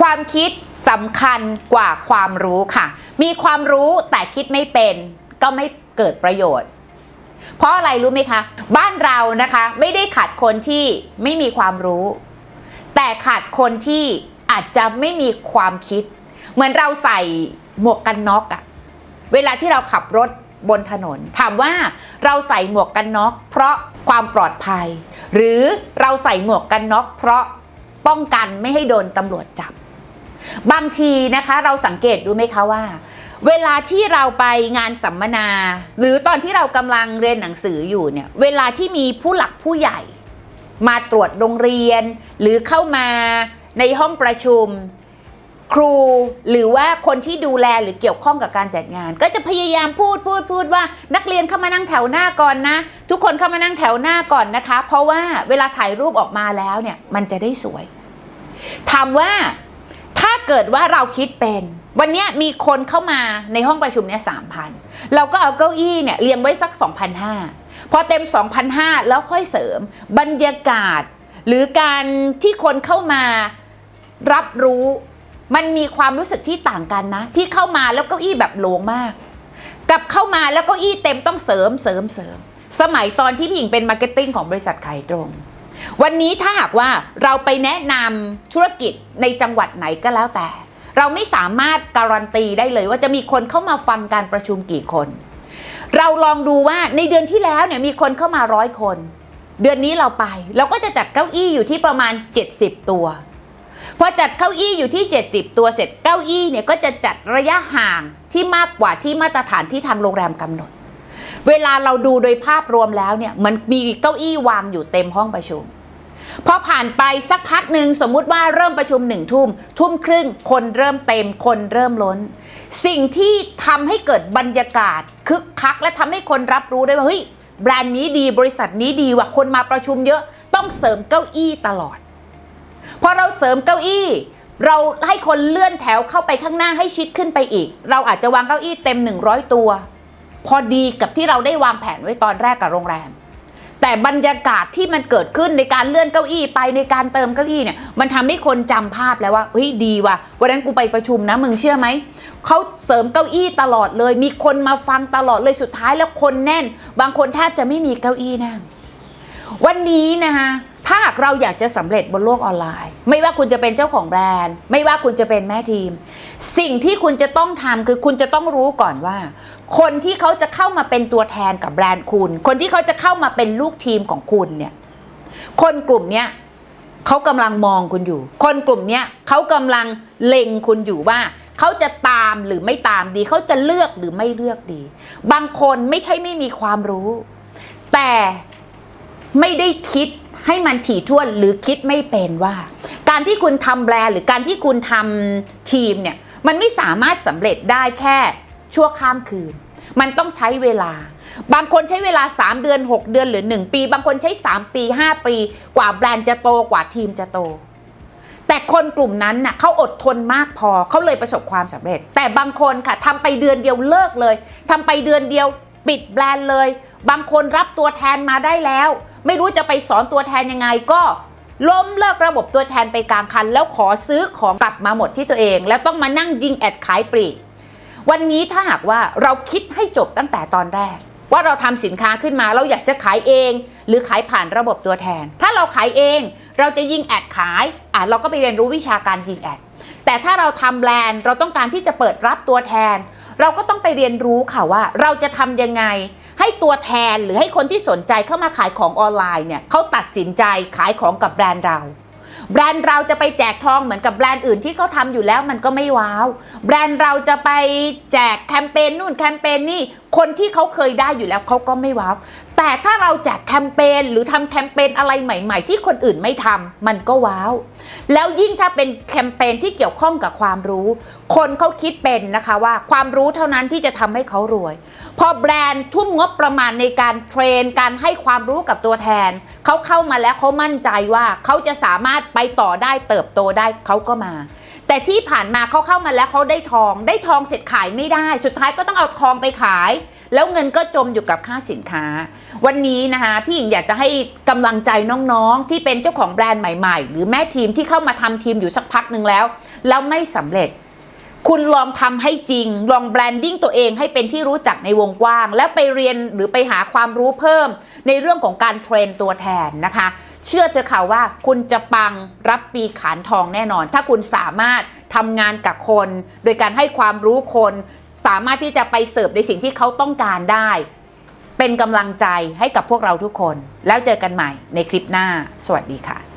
ความคิดสำคัญกว่าความรู้ค่ะ มีความรู้แต่คิดไม่เป็นก็ไม่เกิดประโยชน์ เพราะอะไรรู้ไหมคะ บ้านเรานะคะไม่ได้ขาดคนที่ไม่มีความรู้ แต่ขาดคนที่อาจจะไม่มีความคิด เหมือนเราใส่หมวกกันน็อกอะเวลาที่เราขับรถบนถนน ถามว่าเราใส่หมวกกันน็อก เพราะความปลอดภัย หรือเราใส่หมวกกันน็อก เพราะป้องกันไม่ให้โดนตำรวจจับ บางทีนะคะเราสังเกตดูไหมคะว่า เวลาที่เราไปงานสัมมนา หรือตอนที่เรากำลังเรียนหนังสืออยู่เนี่ยเวลาที่มีผู้หลักผู้ใหญ่ มาตรวจโรงเรียน หรือเข้ามาในห้องประชุมครูหรือว่าคนที่ดูแลหรือเกี่ยวข้องกับการจัดงาน ก็จะพยายามพูดพูดพูดว่านักเรียนเข้ามานั่งแถวหน้าก่อนนะ ทุกคนเข้ามานั่งแถวหน้าก่อนนะคะ เพราะว่าเวลาถ่ายรูปออกมาแล้วเนี่ยมันจะได้สวยถามว่าาเกิดว่าเราคิดเป็น วันนี้มีคนเข้ามาในห้องประชุมเนี่ยสามพันเราก็เอาเก้าอี้เนี่ยเรียงไว้สัก 2,500 พอเต็ม 2,500 แล้วค่อยเสริม บรรยากาศ หรือการที่คนเข้ามารับรู้มันมีความรู้สึกที่ต่างกันนะ ที่เข้ามาแล้วเก้าอี้แบบโล่งมาก กับเข้ามาแล้วเก้าอี้เต็มต้องเสริมเสริมเสริม สมัยตอนที่พี่หญิงเป็นมาร์เก็ตติ้งของบริษัทขายตรง วันนี้ถ้าหากว่าเราไปแนะนำธุรกิจในจังหวัดไหนก็แล้วแต่ เราไม่สามารถการันตีได้เลยว่าจะมีคนเข้ามาฟังการประชุมกี่คน เราลองดูว่าในเดือนที่แล้วเนี่ยมีคนเข้ามาร้อยคน เดือนนี้เราไป เราก็จะจัดเก้าอี้อยู่ที่ประมาณ 70 ตัวพอจัดเก้าอี้อยู่ที่ 70 ตัวเสร็จเก้าอี้เนี่ยก็จะจัดระยะห่างที่มากกว่าที่มาตรฐานที่ทางโรงแรมกำหนด เวลาเราดูโดยภาพรวมแล้วเนี่ยมันมีเก้าอี้วางอยู่เต็มห้องประชุมพอผ่านไปสักพักหนึ่งสมมุติว่าเริ่มประชุมหนึ่งทุ่ม ทุ่มครึ่ง คนเริ่มเต็มคนเริ่มล้น สิ่งที่ทำให้เกิดบรรยากาศคึกคัก และทำให้คนรับรู้ได้ว่าเฮ้ยแบรนด์นี้ดีบริษัทนี้ดีว่ะคนมาประชุมเยอะต้องเสริมเก้าอี้ตลอด พอเราเสริมเก้าอี้ เราให้คนเลื่อนแถวเข้าไปข้างหน้าให้ชิดขึ้นไปอีก เราอาจจะวางเก้าอี้เต็ม 100 ตัว พอดีกับที่เราได้วางแผนไว้ตอนแรกกับโรงแรม แต่บรรยากาศที่มันเกิดขึ้นในการเลื่อนเก้าอี้ไปในการเติมเก้าอี้เนี่ยมันทำให้คนจำภาพแล้วว่าเฮ้ยดีว่ะวันนั้นกูไปประชุมนะมึงเชื่อไหมเขาเสริมเก้าอี้ตลอดเลย มีคนมาฟังตลอดเลยสุดท้ายแล้วคนแน่น บางคนแทบจะไม่มีเก้าอี้นั่งวันนี้นะคะ ถ้าหากเราอยากจะสำเร็จบนโลกออนไลน์ ไม่ว่าคุณจะเป็นเจ้าของแบรนด์ ไม่ว่าคุณจะเป็นแม่ทีม สิ่งที่คุณจะต้องทำคือคุณจะต้องรู้ก่อนว่า คนที่เขาจะเข้ามาเป็นตัวแทนกับแบรนด์คุณ คนที่เขาจะเข้ามาเป็นลูกทีมของคุณเนี่ยคนกลุ่มเนี้ยเขากำลังมองคุณอยู่ คนกลุ่มเนี้ยเขากำลังเล็งคุณอยู่ว่าเขาจะตามหรือไม่ตามดี เขาจะเลือกหรือไม่เลือกดี บางคนไม่ใช่ไม่มีความรู้ แต่ไม่ได้คิด ให้มันถี่ถ้วนหรือคิดไม่เป็นว่า การที่คุณทำแบรนด์หรือการที่คุณทำทีมเนี่ยมันไม่สามารถสำเร็จได้แค่ชั่วข้ามคืน มันต้องใช้เวลา บางคนใช้เวลา 3 เดือน 6 เดือนหรือ 1 ปี บางคนใช้ 3 ปี 5 ปี กว่าแบรนด์จะโตกว่าทีมจะโต แต่คนกลุ่มนั้นน่ะเขาอดทนมากพอเขาเลยประสบความสำเร็จ แต่บางคนค่ะทำไปเดือนเดียวเลิกเลยทำไปเดือนเดียวปิดแบรนด์เลย บางคนรับตัวแทนมาได้แล้ว ไม่รู้จะไปสอนตัวแทนยังไงก็ล้มเลิกระบบตัวแทนไปกลางคัน แล้วขอซื้อของกลับมาหมดที่ตัวเอง แล้วต้องมานั่งยิงแอดขายปลีกวันนี้ถ้าหากว่าเราคิดให้จบตั้งแต่ตอนแรก ว่าเราทำสินค้าขึ้นมาเราอยากจะขายเอง หรือขายผ่านระบบตัวแทน ถ้าเราขายเองเราจะยิงแอดขายอะเราก็ไปเรียนรู้วิชาการยิงแอดแต่ถ้าเราทำแบรนด์เราต้องการที่จะเปิดรับตัวแทน เราก็ต้องไปเรียนรู้ค่ะว่า เราจะทำยังไง ให้ตัวแทนหรือให้คนที่สนใจเข้ามาขายของออนไลน์เนี่ยเขาตัดสินใจขายของกับแบรนด์เรา แบรนด์เราจะไปแจกทองเหมือนกับแบรนด์อื่นที่เขาทำอยู่แล้วมันก็ไม่ว้าว แบรนด์เราจะไปแจกแคมเปญนู่นแคมเปญนี่คนที่เขาเคยได้อยู่แล้วเขาก็ไม่ว้าว แต่ถ้าเราแจกแคมเปญหรือทำแคมเปญอะไรใหม่ ๆ ที่คนอื่นไม่ทำมันก็ว้าว แล้วยิ่งถ้าเป็นแคมเปญที่เกี่ยวข้องกับความรู้ คนเขาคิดเป็นนะคะว่าความรู้เท่านั้นที่จะทำให้เขารวย พอแบรนด์ทุ่มงบประมาณในการเทรน การให้ความรู้กับตัวแทน เขาเข้ามาแล้วเขามั่นใจว่าเขาจะสามารถไปต่อได้เติบโตได้เขาก็มา แต่ที่ผ่านมาเขาเข้ามาแล้วเขาได้ทอง ได้ทองเสร็จขายไม่ได้ สุดท้ายก็ต้องเอาทองไปขาย แล้วเงินก็จมอยู่กับค่าสินค้า วันนี้นะคะพี่หญิงอยากจะให้กำลังใจน้องๆ ที่เป็นเจ้าของแบรนด์ใหม่ๆ หรือแม่ทีมที่เข้ามาทำทีมอยู่สักพักหนึ่งแล้ว แล้วไม่สำเร็จคุณลองทำให้จริง ลองแบรนดิ้งตัวเองให้เป็นที่รู้จักในวงกว้าง แล้วไปเรียนหรือไปหาความรู้เพิ่มในเรื่องของการเทรนตัวแทนนะคะ เชื่อเถอะค่ะว่าคุณจะปังรับปีขานทองแน่นอน ถ้าคุณสามารถทำงานกับคน โดยการให้ความรู้คน สามารถที่จะไปเสิร์ฟในสิ่งที่เขาต้องการได้ เป็นกำลังใจให้กับพวกเราทุกคน แล้วเจอกันใหม่ในคลิปหน้า สวัสดีค่ะ